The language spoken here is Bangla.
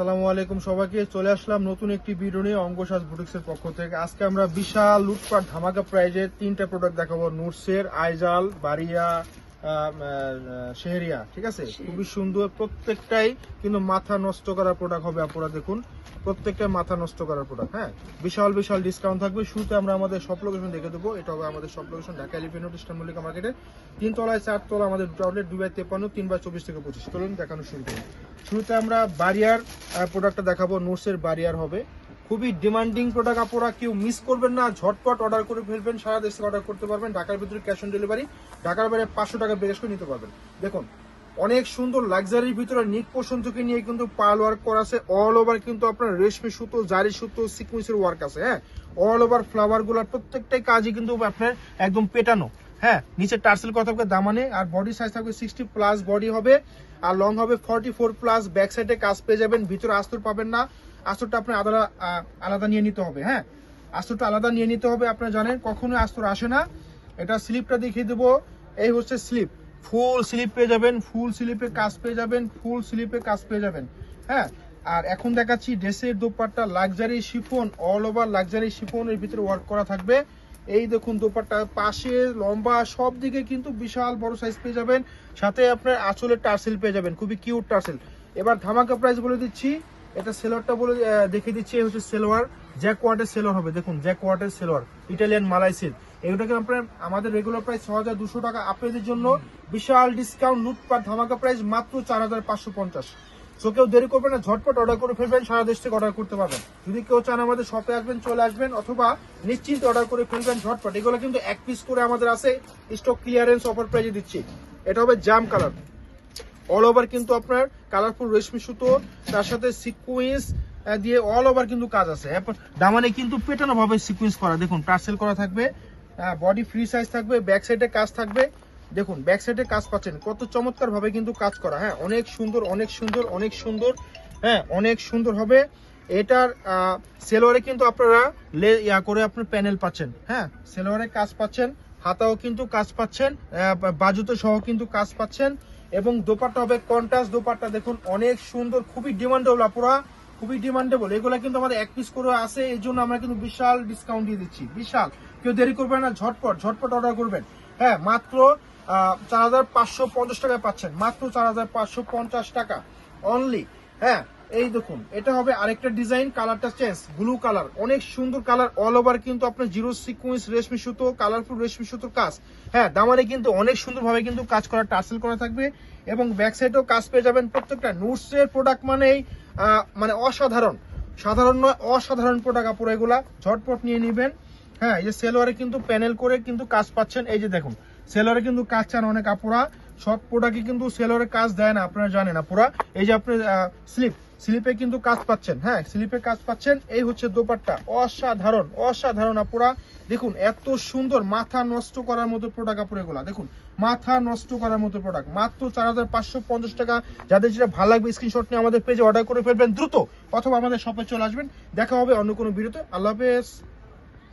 আসসালামু আলাইকুম সবাইকে। চলে আসলাম নতুন একটি ভিডিও নিয়ে অঙ্গসাজ বুটিক্সের পক্ষ থেকে। আজকে আমরা বিশাল লুটপাট, ধামাকা প্রাইজের তিনটা প্রোডাক্ট দেখাবো। নুটসের আইজাল বারিয়া শেহরিয়া ঠিক আছে? খুবই সুন্দর প্রত্যেকটাই কিন্তু মাথা নষ্ট করার প্রোডাক্ট হবে আপনারা দেখুন। প্রত্যেকটাই মাথা নষ্ট করার প্রোডাক্ট হ্যাঁ? বিশাল বিশাল ডিসকাউন্ট থাকবে। শুরুতে আমরা আমাদের সব লোকেশন দেখে দেবো। এটা হবে আমাদের সব location Dhaka elephant road eastern Mallika মার্কেটে তিন তলায় চার তলা আমাদের আউটলেট দুই বাই তেপান্ন তিন বাই চব্বিশ থেকে পঁচিশ। চলুন দেখানো শুরু করি। শুরুতে আমরা বারিয়ার প্রোডাক্টটা দেখাবো। নোটসের বারিয়ার হবে। খুবই ডিমান্ডিং প্রোডাক্ট আপনারা কেউ মিস করবেন না, ঝটপট অর্ডার করে ফেলবেন, সারা দেশ থেকে অর্ডার করতে পারবেন, ঢাকার ভিতরে ক্যাশ অন ডেলিভারি ঢাকার বাইরে পাঁচশো টাকা বিকাশ করে নিতে পারবেন। দেখুন, অনেক সুন্দর লাক্সারির ভিতরে নিক পোষণ থেকে নিয়ে কিন্তু পাল ওয়ার্ক করা আছে অল ওভার কিন্তু আপনার রেশমি সুতো, জারি সুতো সিকুয়েন্সের ওয়ার্ক আছে হ্যাঁ? অল ওভার ফ্লাওয়ারগুলার প্রত্যেকটাই কাজই কিন্তু আপনার একদম পেটানো। হ্যাঁ নিচে টার্সেল কত থাকবে দামানে, আর বডি সাইজ থাকবে সিক্সটি প্লাস বডি হবে, আর লং হবে ফর্টি ফোর প্লাস ব্যাক সাইডে কাজ পেয়ে যাবেন, ভিতরে আস্তর পাবেন না, আস্তরটা আপনার আলাদা আলাদা নিয়ে নিতে হবে হ্যাঁ। আস্তরটা আলাদা নিয়ে নিতে হবে, আপনারা জানেন, কখনোই আস্তর আসে না। এটা স্লিপটা দেখিয়ে দেবো, এই হচ্ছে স্লিপ ফুল স্লিপ পেয়ে যাবেন ফুল স্লিপে কাজ পেয়ে যাবেন ফুল স্লিপে কাজ পেয়ে যাবেন হ্যাঁ। আর এখন দেখাচ্ছি ড্রেসের dupatta luxury chiffon all over luxury শিফনের ভিতরে ওয়ার্ক করা থাকবে। এই দেখুন দোপাট্টা, পাশে লম্বা সব দিকে কিন্তু বিশাল বড় সাইজ পেয়ে যাবেন। সাথে আপনার আঁচলের টার্সেল পেয়ে যাবেন, খুবই কিউট টার্সেল। এবার ধামাকা প্রাইস বলে দিচ্ছি, এটা সেলোয়ারটা বলে দেখিয়ে দিচ্ছি হচ্ছে সেলোয়ার জ্যাক ওয়াটের সেলোয়ার হবে। দেখুন জ্যাক ওয়াটের সেলোয়ার ইটালিয়ান মালাই সিল্ক এগুলোকে আপনার, আমাদের রেগুলার প্রাইস ছ হাজার দুশো টাকা আপনাদের জন্য বিশাল ডিসকাউন্ট লুটপাট ধামাকা প্রাইস মাত্র চার হাজার পাঁচশো পঞ্চাশ। সো কেউ দেরি করবেন না, ঝটপট অর্ডার করে ফেলবেন, সারা দেশ থেকে অর্ডার করতে পারবেন। যদি কেউ চান আমাদের শপে আসবেন, চলে আসবেন, অথবা নিশ্চিন্ত অর্ডার করে ফেলবেন ঝটপট। এগুলো কিন্তু এক পিস করে আমাদের আছে স্টক ক্লিয়ারেন্স অফার প্রাইজে দিচ্ছি। এটা হবে জাম কালার অল ওভার কিন্তু আপনার কালারফুল রেশমি সুতো, তার সাথে সিকুয়েন্স দিয়ে অল ওভার কিন্তু কাজ আছে। দামানে কিন্তু পেটানো ভাবে করা। দেখুন টার্সেল করা থাকবে বডি ফ্রি সাইজ থাকবে ব্যাক সাইডে কাজ থাকবে। দেখুন ব্যাক সাইডে কাজ পাচ্ছেন। কত চমৎকার ভাবে কিন্তু কাজ করা। হ্যাঁ অনেক সুন্দর অনেক সুন্দর অনেক সুন্দর। হ্যাঁ অনেক সুন্দর হবে। এটার সেলোয়ারে কিন্তু আপনারা লে, ইয়া করে আপনার প্যানেল পাচ্ছেন। হ্যাঁ সেলোয়ারে কাজ পাচ্ছেন, হাতাও কিন্তু কাজ পাচ্ছেন বাজুতে সহ কিন্তু কাজ পাচ্ছেন। এবং দোপাট্টা হবে কন্টাস দোপাট্টা। দেখুন, অনেক সুন্দর, খুবই ডিমান্ডেবল আপুরা, খুবই ডিমান্ডেবল এগুলো কিন্তু আমাদের এক পিস করে আছে, এই জন্য আমরা কিন্তু বিশাল ডিসকাউন্ট দিয়ে দিচ্ছি। বিশাল। কেউ দেরি করবেন না, ঝটপট ঝটপট অর্ডার করবেন। হ্যাঁ মাত্র চার হাজার পাঁচশো পঞ্চাশ টাকায় পাচ্ছেন। মাত্র চার হাজার পাঁচশো পঞ্চাশ টাকা। অনলি হ্যাঁ এই দেখুন, এটা হবে আরেকটা ডিজাইন কালারটা চেঞ্জ ব্লু কালার অনেক সুন্দর কালার অল ওভার কিন্তু আপনার জিরো সিকুয়েন্স রেশমি সুতো কালারফুল রেশমি সুতোর কাজ। হ্যাঁ দামারে কিন্তু অনেক সুন্দরভাবে কিন্তু কাজ করা টার্সেল করা থাকবে এবং ব্যাক সাইডেও কাজ পেয়ে যাবেন প্রত্যেকটা নুটসের প্রোডাক্ট মানেই মানে অসাধারণ। সাধারণ নয়, অসাধারণ প্রোডাক্ট আপুরা এগুলা। ঝটপট নিয়ে নেবেন। হ্যাঁ এই যে সেলোয়ারে কিন্তু প্যানেল করে কিন্তু কাজ পাচ্ছেন। এই যে দেখুন সেলোয়ারে কিন্তু কাজ চান অনেক আপুরা। সব প্রোডাক্টই কিন্তু সেলোয়ারে কাজ দেয় না, আপনারা জানেন আপুরা। এই যে আপনি স্লিপ স্লিপে কিন্তু কাজ পাচ্ছেন হ্যাঁ স্লিপে কাজ পাচ্ছেন। এই হচ্ছে দোপাট্টা, অসাধারণ অসাধারণ আপুরা। দেখুন, এত সুন্দর, মাথা নষ্ট করার মতো প্রোডাক্ট আপুরা এগুলা। দেখুন, মাথা নষ্ট করার মতো প্রোডাক্ট মাত্র চার হাজার পাঁচশো পঞ্চাশ টাকা। যাদের যেটা ভালো লাগবে স্ক্রিনশট নিয়ে আমাদের পেজে অর্ডার করে ফেলবেন দ্রুত। অথবা আমাদের শপে চলে আসবেন। দেখা হবে অন্য কোনো ভিডিওতে আল্লাহ হাফেজ।